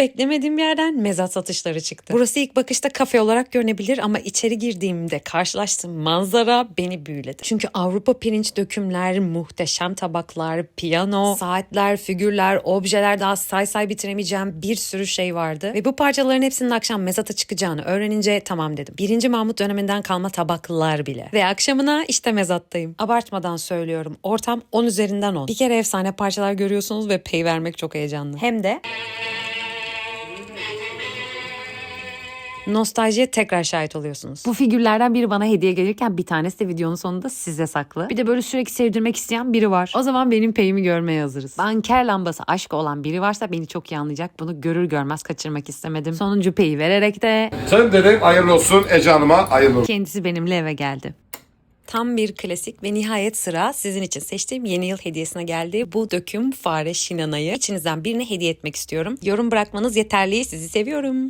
beklemediğim yerden mezat satışları çıktı. Burası ilk bakışta kafe olarak görünebilir ama içeri girdiğimde karşılaştığım manzara beni büyüledi. Çünkü Avrupa pirinç dökümler, muhteşem tabaklar, piyano, saatler, figürler, objeler daha say say bitiremeyeceğim bir sürü şey vardı. Ve bu parçaların hepsinin akşam mezata çıkacağını öğrenince tamam dedim. Birinci Mahmut döneminden kalma tabaklar bile. Ve akşamına işte mezattayım. Abartmadan söylüyorum. Ortam 10 üzerinden 10. Bir kere efsane parçalar görüyorsunuz ve pay vermek çok heyecanlı. Hem de nostaljiye tekrar şahit oluyorsunuz. Bu figürlerden biri bana hediye gelirken bir tanesi de videonun sonunda size saklı. Bir de böyle sürekli sevdirmek isteyen biri var. O zaman benim payimi görmeye hazırız. Banker lambası aşkı olan biri varsa beni çok iyi anlayacak. Bunu görür görmez kaçırmak istemedim. Sonuncu payi vererek de Sen dedim hayırlı olsun Ece Hanım'a hayırlı olsun. kendisi benimle eve geldi. Tam bir klasik ve nihayet sıra sizin için seçtiğim yeni yıl hediyesine geldi. Bu döküm fare şinanayı içinizden birine hediye etmek istiyorum. Yorum bırakmanız yeterli. Sizi seviyorum.